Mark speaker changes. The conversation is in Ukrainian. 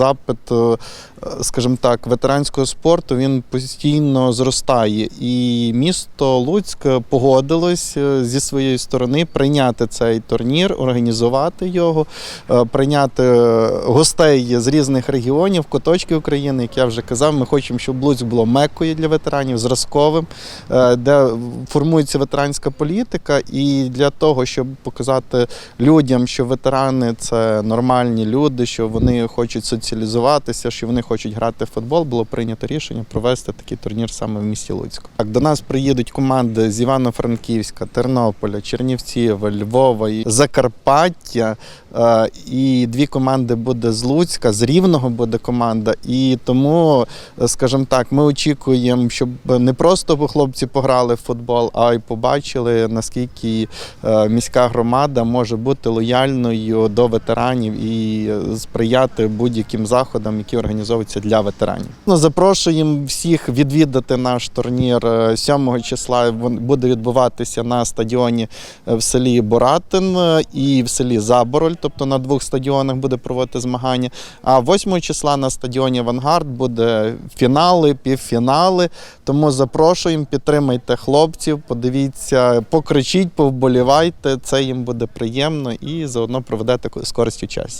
Speaker 1: запит, е, скажімо так, ветеранського спорту він постійно зростає. І місто Луцьк погодилось е, зі своєї сторони прийняти цей турнір, організувати його, е, прийняти гостей з різних регіонів, куточків України. Як я вже казав, ми хочемо, щоб Луцьк було меккою для ветеранів, зразковим, де формується ветеранська політика, і для того, щоб показати людям, що ветерани це нормальні люди, що вони хочуть соціалізуватися, що вони хочуть грати в футбол, було прийнято рішення провести такий турнір саме в місті Луцьку. Так, до нас приїдуть команди з Івано-Франківська, Тернополя, Чернівців, Львова і Закарпаття. Е, І дві команди буде з Луцька, з Рівного буде команда. І тому, е, скажімо так, ми очікуємо, щоб не просто хлопці пограли в футбол, а й побачили, наскільки е, міська громада може бути лояльною до ветеранів і сприяти будь-яким заходам, які організовуються для ветеранів. Ну, запрошуємо всіх відвідати наш турнір Е, 7 числа. Він буде відбуватися на стадіоні е, в селі Боратин е, і в селі Забороль, тобто на двох стадіонах буде проводити змагання. А 8 числа на стадіоні Авангард буде фінали, півфінали. Тому запрошуємо, підтримайте хлопців, подивіться, покричіть, повболівайте. Це їм буде приємно і заодно проведете з користю час.